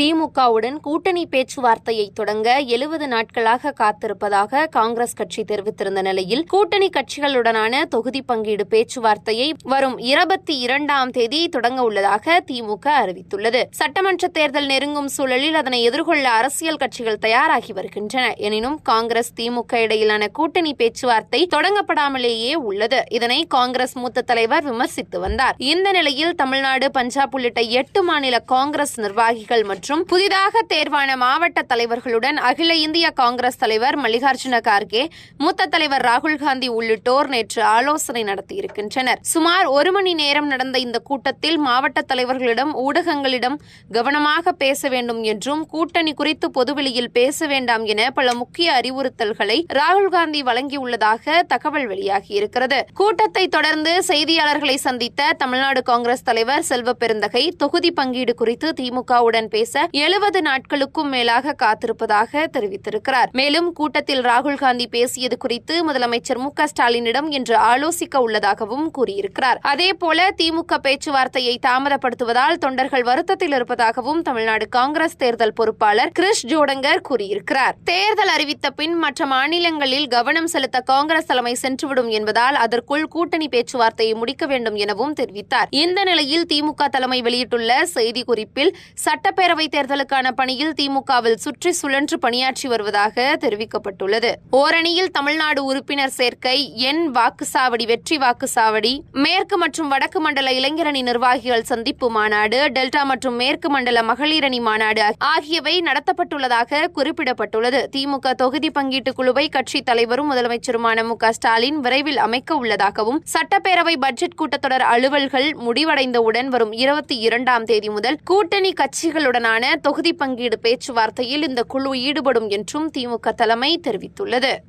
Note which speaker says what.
Speaker 1: திமுகவுடன் கூட்டணி பேச்சுவார்த்தையை தொடங்க எழுபது நாட்களாக காத்திருப்பதாக காங்கிரஸ் கட்சி தெரிவித்திருந்த நிலையில் கூட்டணி கட்சிகளுடனான தொகுதி பங்கீடு பேச்சுவார்த்தையை வரும் இருபத்தி இரண்டாம் தேதி தொடங்க உள்ளதாக திமுக அறிவித்துள்ளது. சட்டமன்ற தேர்தல் நெருங்கும் சூழலில் அதனை எதிர்கொள்ள அரசியல் கட்சிகள் தயாராகி வருகின்றன. எனினும் காங்கிரஸ் திமுக இடையிலான கூட்டணி பேச்சுவார்த்தை தொடங்கப்படாமலேயே உள்ளது. இதனை காங்கிரஸ் மூத்த தலைவர் விமர்சித்து வந்தார். இந்த நிலையில் தமிழ்நாடு பஞ்சாப் உள்ளிட்ட எட்டு மாநில காங்கிரஸ் நிர்வாகிகள் மற்றும் மற்றும் புதிதாக தேர்வான மாவட்ட தலைவர்களுடன் அகில இந்திய காங்கிரஸ் தலைவர் மல்லிகார்ஜுன கார்கே மூத்த தலைவர் ராகுல் காந்தி உள்ளிட்டோர் நேற்று ஆலோசனை நடத்தியிருக்கின்றனர். சுமார் ஒரு மணி நேரம் நடந்த இந்த கூட்டத்தில் மாவட்ட தலைவர்களிடம் ஊடகங்களிடம் கவனமாக பேச வேண்டும் என்றும் கூட்டணி குறித்து பொதுவெளியில் பேச வேண்டாம் என பல முக்கிய அறிவுறுத்தல்களை ராகுல் காந்தி வழங்கியுள்ளதாக தகவல் வெளியாகியிருக்கிறது. கூட்டத்தை தொடர்ந்து செய்தியாளர்களை சந்தித்த தமிழ்நாடு காங்கிரஸ் தலைவர் செல்வ பெருந்தகை தொகுதி பங்கீடு குறித்து திமுகவுடன் பேச எழுபது நாட்களுக்கும் மேலாக காத்திருப்பதாக தெரிவித்திருக்கிறார். மேலும் கூட்டத்தில் ராகுல் காந்தி பேசியது குறித்து முதலமைச்சர் மு ஸ்டாலினிடம் இன்று ஆலோசிக்க உள்ளதாகவும் கூறியிருக்கிறார். அதேபோல திமுக பேச்சுவார்த்தையை தாமதப்படுத்துவதால் தொண்டர்கள் வருத்தத்தில் இருப்பதாகவும் தமிழ்நாடு காங்கிரஸ் தேர்தல் பொறுப்பாளர் கிரிஷ் ஜோடங்கர் கூறியிருக்கிறார். தேர்தல் அறிவித்த பின் மற்ற மாநிலங்களில் கவனம் செலுத்த காங்கிரஸ் தலைமை சென்றுவிடும் என்பதால் அதற்குள் கூட்டணி பேச்சுவார்த்தையை முடிக்க வேண்டும் எனவும் தெரிவித்தார். இந்த நிலையில் திமுக தலைமை வெளியிட்டுள்ள செய்திக்குறிப்பில் சட்டப்பேரவை தேர்தலுக்கான பணியில் திமுகவில் சுற்றி சுழன்று பணியாற்றி வருவதாக தெரிவிக்கப்பட்டுள்ளது. ஓரணியில் தமிழ்நாடு உறுப்பினர் சேர்க்கை எண் வாக்குச்சாவடி வெற்றி வாக்குச்சாவடி மேற்கு மற்றும் வடக்கு மண்டல இளைஞரணி நிர்வாகிகள் சந்திப்பு மாநாடு டெல்டா மற்றும் மேற்கு மண்டல மகளிரணி மாநாடு ஆகியவை நடத்தப்பட்டுள்ளதாக குறிப்பிடப்பட்டுள்ளது. திமுக தொகுதி பங்கீட்டு குழுவை கட்சித் தலைவரும் முதலமைச்சருமான மு. ஸ்டாலின் விரைவில் அமைக்க உள்ளதாகவும் சட்டப்பேரவை பட்ஜெட் கூட்டத்தொடர் அலுவல்கள் முடிவடைந்தவுடன் வரும் இருபத்தி இரண்டாம் தேதி முதல் கூட்டணி கட்சிகளுடனான தொகுதி பங்கீடு பேச்சுவார்த்தையில் இந்த குழு ஈடுபடும் என்றும் திமுக தலைமை தெரிவித்துள்ளது.